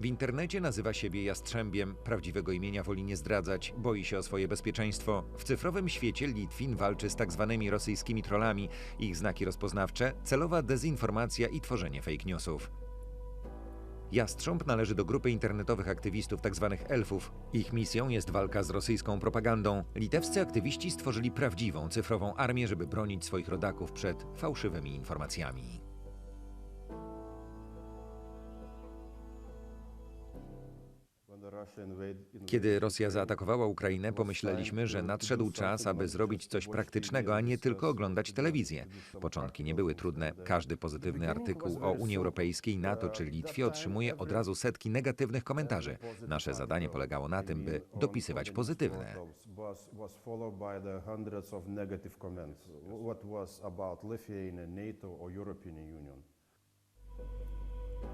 W internecie nazywa siebie Jastrzębiem, prawdziwego imienia woli nie zdradzać, boi się o swoje bezpieczeństwo. W cyfrowym świecie Litwin walczy z tak zwanymi rosyjskimi trollami. Ich znaki rozpoznawcze, celowa dezinformacja i tworzenie fake newsów. Jastrząb należy do grupy internetowych aktywistów tzw. elfów. Ich misją jest walka z rosyjską propagandą. Litewscy aktywiści stworzyli prawdziwą cyfrową armię, żeby bronić swoich rodaków przed fałszywymi informacjami. Kiedy Rosja zaatakowała Ukrainę, pomyśleliśmy, że nadszedł czas, aby zrobić coś praktycznego, a nie tylko oglądać telewizję. Początki nie były trudne. Każdy pozytywny artykuł o Unii Europejskiej, NATO czy Litwie otrzymuje od razu setki negatywnych komentarzy. Nasze zadanie polegało na tym, by dopisywać pozytywne.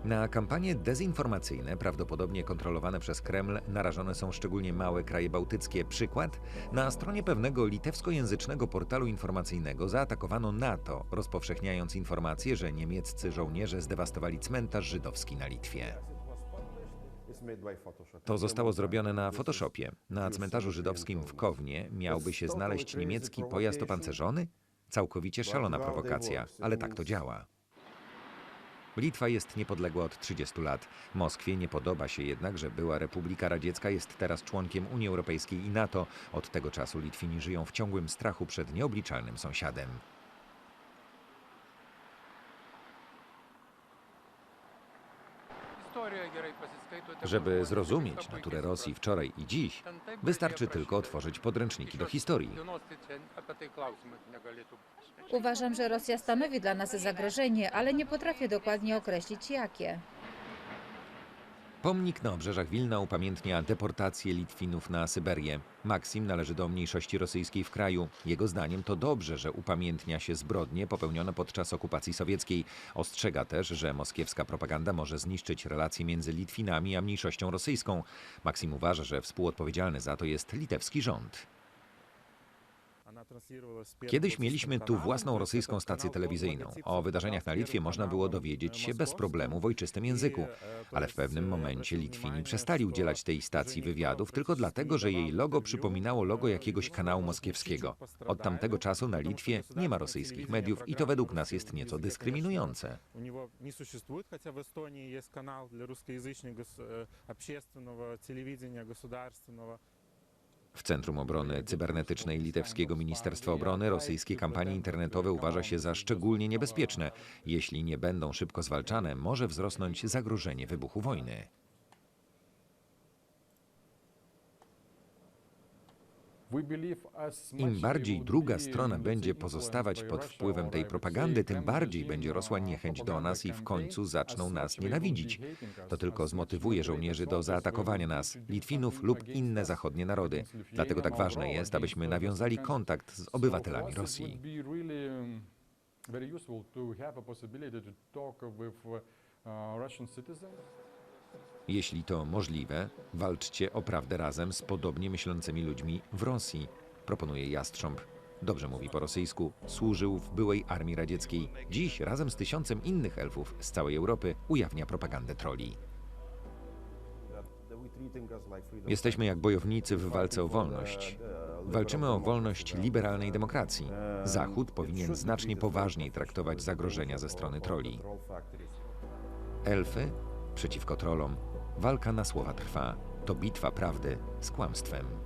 Na kampanie dezinformacyjne, prawdopodobnie kontrolowane przez Kreml, narażone są szczególnie małe kraje bałtyckie. Przykład? Na stronie pewnego litewskojęzycznego portalu informacyjnego zaatakowano NATO, rozpowszechniając informację, że niemieccy żołnierze zdewastowali cmentarz żydowski na Litwie. To zostało zrobione na Photoshopie. Na cmentarzu żydowskim w Kownie miałby się znaleźć niemiecki pojazd opancerzony? Całkowicie szalona prowokacja, ale tak to działa. Litwa jest niepodległa od 30 lat. Moskwie nie podoba się jednak, że była Republika Radziecka jest teraz członkiem Unii Europejskiej i NATO. Od tego czasu Litwini żyją w ciągłym strachu przed nieobliczalnym sąsiadem. Żeby zrozumieć naturę Rosji wczoraj i dziś, wystarczy tylko otworzyć podręczniki do historii. Uważam, że Rosja stanowi dla nas zagrożenie, ale nie potrafię dokładnie określić jakie. Pomnik na obrzeżach Wilna upamiętnia deportację Litwinów na Syberię. Maksim należy do mniejszości rosyjskiej w kraju. Jego zdaniem to dobrze, że upamiętnia się zbrodnie popełnione podczas okupacji sowieckiej. Ostrzega też, że moskiewska propaganda może zniszczyć relacje między Litwinami a mniejszością rosyjską. Maksim uważa, że współodpowiedzialny za to jest litewski rząd. Kiedyś mieliśmy tu własną rosyjską stację telewizyjną. O wydarzeniach na Litwie można było dowiedzieć się bez problemu w ojczystym języku. Ale w pewnym momencie Litwini przestali udzielać tej stacji wywiadów tylko dlatego, że jej logo przypominało logo jakiegoś kanału moskiewskiego. Od tamtego czasu na Litwie nie ma rosyjskich mediów i to według nas jest nieco dyskryminujące. У него не существует, хотя в Эстонии есть канал для русскоязычного гос- э, общественного телевидения государственного. w Centrum Obrony Cybernetycznej Litewskiego Ministerstwa Obrony rosyjskie kampanie internetowe uważa się za szczególnie niebezpieczne. Jeśli nie będą szybko zwalczane, może wzrosnąć zagrożenie wybuchu wojny. Im bardziej druga strona będzie pozostawać pod wpływem tej propagandy, tym bardziej będzie rosła niechęć do nas i w końcu zaczną nas nienawidzić. To tylko zmotywuje żołnierzy do zaatakowania nas, Litwinów lub inne zachodnie narody. Dlatego tak ważne jest, abyśmy nawiązali kontakt z obywatelami Rosji. Very useful to have a possibility to talk with uh, Russian citizens. Jeśli to możliwe, walczcie o prawdę razem z podobnie myślącymi ludźmi w Rosji, proponuje Jastrząb. Dobrze mówi po rosyjsku, służył w byłej armii radzieckiej. Dziś razem z tysiącem innych elfów z całej Europy ujawnia propagandę troli. Jesteśmy jak bojownicy w walce o wolność. Walczymy o wolność liberalnej demokracji. Zachód powinien znacznie poważniej traktować zagrożenia ze strony troli. Elfy przeciwko trolom. Walka na słowa trwa. To bitwa prawdy z kłamstwem.